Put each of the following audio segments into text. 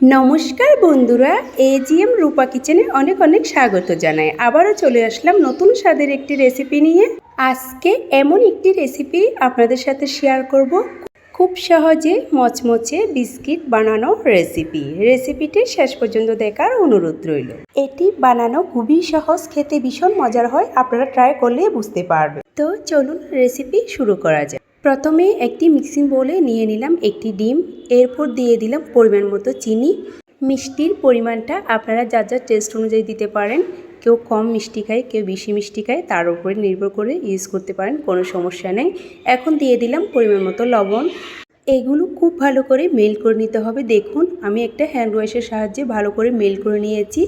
নমস্কার বন্ধুরা, এজিএম রূপা কিচেনে অনেক অনেক স্বাগত জানাই। আবারও চলে আসলাম নতুন স্বাদের একটি রেসিপি নিয়ে। আজকে এমন একটি রেসিপি আপনাদের সাথে শেয়ার করব। খুব সহজে মচমচে বিস্কিট বানানো রেসিপি। রেসিপিটি শেষ পর্যন্ত দেখার অনুরোধ রইল। এটি বানানো খুবই সহজ, খেতে ভীষণ মজার হয়, আপনারা ট্রাই করলে বুঝতে পারবেন। তো চলুন রেসিপি শুরু করা যাক। প্রথমে একটি মিক্সিং বোলে নিয়ে নিলাম একটি ডিম। এরপর দিয়ে দিলাম পরিমাণ মতো চিনি। মিষ্টির পরিমাণটা আপনারা যার যার টেস্ট অনুযায়ী দিতে পারেন। কেউ কম মিষ্টি খায়, কেউ বেশি মিষ্টি খায়, তার উপরে নির্ভর করে ইউজ করতে পারেন, কোনো সমস্যা নেই। এখন দিয়ে দিলাম পরিমাণ মতো লবণ। এগুলো খুব ভালো করে মেল করে নিতে হবে। দেখুন, আমি একটা হ্যান্ড ওয়াশের সাহায্যে ভালো করে মেল করে নিয়েছি।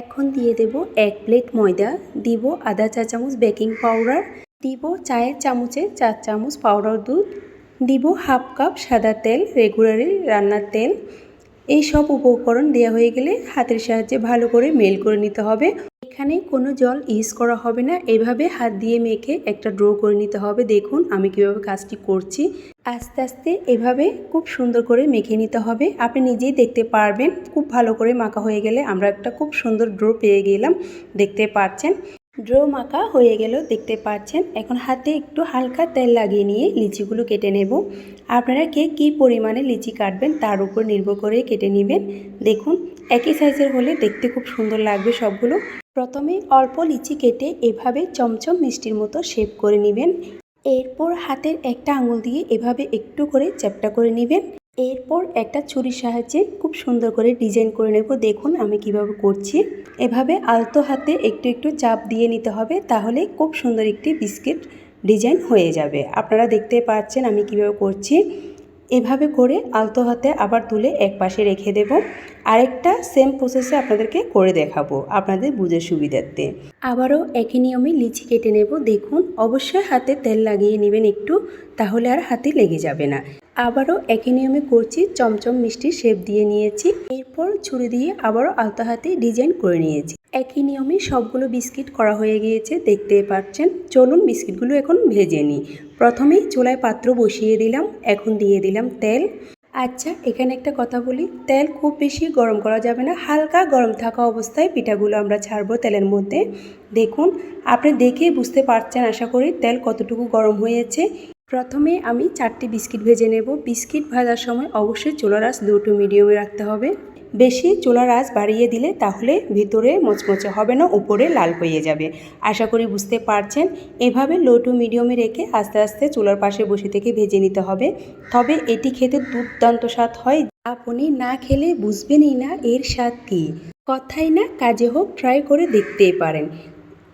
এখন দিয়ে দেব এক প্লেট ময়দা, দিব আধা চা চামচ বেকিং পাউডার দিব চায়ের চামচে চার চামচ পাউডার দুধ দিব হাফ কাপ সাদা তেল রেগুলারি রান্নার তেল। এই সব উপকরণ দেওয়া হয়ে গেলে হাতের সাহায্যে ভালো করে মেল করে নিতে হবে। এখানে কোনো জল ইউজ করা হবে না। এভাবে হাত দিয়ে মেখে একটা ড্র করে নিতে হবে। দেখুন আমি কীভাবে কাজটি করছি। আস্তে আস্তে এভাবে খুব সুন্দর করে মেখে নিতে হবে। আপনি নিজেই দেখতে পারবেন। খুব ভালো করে মাখা হয়ে গেলে আমরা একটা খুব সুন্দর ড্র পেয়ে গেলাম। দেখতে পাচ্ছেন? ড্রো মাখা হয়ে গেল দেখতে পাচ্ছেন। এখন হাতে একটু হালকা তেল লাগিয়ে নিয়ে লিচিগুলো কেটে নেব। আপনারা কে কী পরিমাণে লিচি কাটবেন তার উপর নির্ভর করে কেটে নেবেন। দেখুন, একই সাইজের হলে দেখতে খুব সুন্দর লাগবে সবগুলো। প্রথমে অল্প লিচি কেটে এভাবে চমচম মিষ্টির মতো শেপ করে নেবেন। এরপর হাতের একটা আঙুল দিয়ে এভাবে একটু করে চ্যাপটা করে নেবেন। এরপর একটা ছুরির সাহায্যে খুব সুন্দর করে ডিজাইন করে নেব। দেখুন আমি কীভাবে করছি। এভাবে আলতো হাতে একটু একটু চাপ দিয়ে নিতে হবে, তাহলে খুব সুন্দর একটি বিস্কিট ডিজাইন হয়ে যাবে। আপনারা দেখতে পাচ্ছেন আমি কীভাবে করছি। এভাবে করে আলতো হাতে আবার তুলে এক পাশে রেখে দেব। আরেকটা সেম প্রসেসে আপনাদেরকে করে দেখাবো আপনাদের বুঝে সুবিধার্থে। আবারও একই নিয়মে লিচি কেটে নেব। দেখুন, অবশ্যই হাতে তেল লাগিয়ে নেবেন একটু, তাহলে আর হাতে লেগে যাবে না। আবারও একই নিয়মে করছি, চমচম মিষ্টি শেপ দিয়ে নিয়েছি। এরপর ছুরি দিয়ে আবারও আলতো হাতে ডিজাইন করে নিয়েছি। একই নিয়মে সবগুলো বিস্কিট করা হয়ে গিয়েছে দেখতে পাচ্ছেন। চলুন বিস্কিটগুলো এখন ভেজে নিই। প্রথমেই চুলায় পাত্র বসিয়ে দিলাম, এখন দিয়ে দিলাম তেল। আচ্ছা এখানে একটা কথা বলি, তেল খুব বেশি গরম করা যাবে না, হালকা গরম থাকা অবস্থায় পিঠাগুলো আমরা ছাড়বো তেলের মধ্যে। দেখুন, আপনি দেখে বুঝতে পারছেন, আশা করি তেল কতটুকু গরম হয়েছে। প্রথমে আমি চারটি বিস্কিট ভেজে নেব। বিস্কিট ভাজার সময় অবশ্যই চুলার আঁচ লো টু মিডিয়ামে রাখতে হবে। বেশি চুলার আঁচ বাড়িয়ে দিলে তাহলে ভিতরে মচমচে হবে না, উপরে লাল হয়ে যাবে। আশা করি বুঝতে পারছেন। এভাবে লো টু মিডিয়ামে রেখে আস্তে আস্তে চুলার পাশে বসে থেকে ভেজে নিতে হবে। তবে এটি খেতে দুর্দান্ত স্বাদ হয়। আপনি না খেলে বুঝবেনই না এর স্বাদ কী। কথাই না, কাজে হোক, ট্রাই করে দেখতেই পারেন।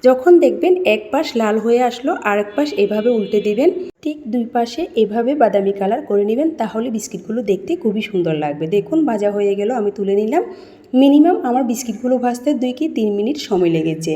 যখন দেখবেন এক পাশ লাল হয়ে আসলো আর এক পাশ এভাবে উল্টে দিবেন, ঠিক দুই পাশে এভাবে বাদামি কালার করে নেবেন, তাহলে বিস্কিটগুলো দেখতে খুবই সুন্দর লাগবে। দেখুন, ভাজা হয়ে গেল, আমি তুলে নিলাম। মিনিমাম আমার বিস্কিটগুলো ভাজতে দুই কি তিন মিনিট সময় লেগেছে।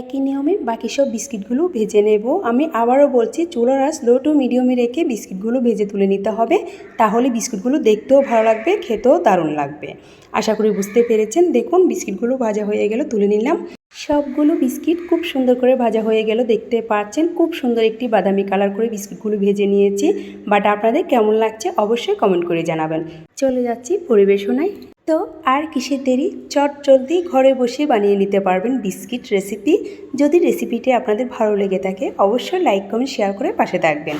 একই নিয়মে বাকি সব বিস্কিটগুলো ভেজে নেব। আমি আবারও বলছি, চুলার আঁচ লো টু মিডিয়ামে রেখে বিস্কিটগুলো ভেজে তুলে নিতে হবে। তাহলে বিস্কিটগুলো দেখতেও ভালো লাগবে, খেতেও দারুণ লাগবে। আশা করি বুঝতে পেরেছেন। দেখুন, বিস্কিটগুলো ভাজা হয়ে গেল, তুলে নিলাম। সবগুলো বিস্কিট খুব সুন্দর করে ভাজা হয়ে গেল। দেখতে পাচ্ছেন, খুব সুন্দর একটি বাদামি কালার করে বিস্কিটগুলো ভেজে নিয়েছি। বাট আপনাদের কেমন লাগছে অবশ্যই কমেন্ট করে জানাবেন। চলে যাচ্ছি পরিবেশনায়। তো আর কিসের দেরি? চট জলদি ঘরে বসে বানিয়ে নিতে পারবেন বিস্কিট রেসিপি। যদি রেসিপিটি আপনাদের ভালো লেগে থাকে, অবশ্যই লাইক, কমেন্ট, শেয়ার করে পাশে থাকবেন।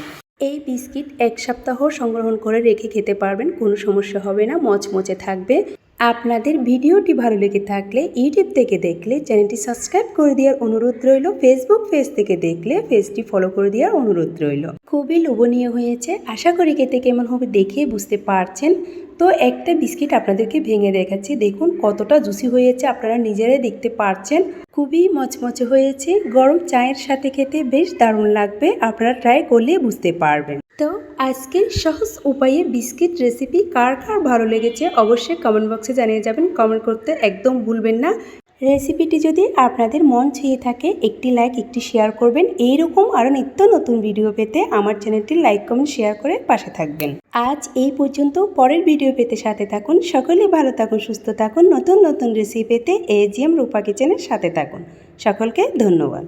এই বিস্কিট এক সপ্তাহ সংগ্রহণ করে রেখে খেতে পারবেন, কোনো সমস্যা হবে না, মচমচে থাকবে। আপনাদের ভিডিওটি ভালো লেগে থাকলে ইউটিউব থেকে দেখলে চ্যানেলটি সাবস্ক্রাইব করে দেওয়ার অনুরোধ রইল। ফেসবুক পেজ থেকে দেখলে পেজটি ফলো করে দেওয়ার অনুরোধ রইল। খুবই লোভনীয় হয়েছে। আশা করি খেতে কেমন হবে দেখে বুঝতে পারছেন। তো একটা বিস্কিট আপনাদেরকে ভেঙে দেখাচ্ছি। দেখুন কতটা জুসি হয়েছে, আপনারা নিজেরাই দেখতে পারছেন। খুবই মচমচে হয়েছে। গরম চায়ের সাথে খেতে বেশ দারুণ লাগবে। আপনারা ট্রাই করলে বুঝতে পারবেন। তো আজকের সহজ উপায়ে বিস্কিট রেসিপি কার কার ভালো লেগেছে অবশ্যই কমেন্ট বক্সে জানিয়ে যাবেন। কমেন্ট করতে একদম ভুলবেন না। রেসিপিটি যদি আপনাদের মন ছুঁয়ে থাকে, একটি লাইক একটি শেয়ার করবেন। এইরকম আরও নিত্য নতুন ভিডিও পেতে আমার চ্যানেলটি লাইক কমেন্ট শেয়ার করে পাশে থাকবেন। আজ এই পর্যন্ত। পরের ভিডিও পেতে সাথে থাকুন। সকলে ভালো থাকুন, সুস্থ থাকুন। নতুন নতুন রেসিপি পেতে এজিএম রূপা কিচেনের সাথে থাকুন। সকলকে ধন্যবাদ।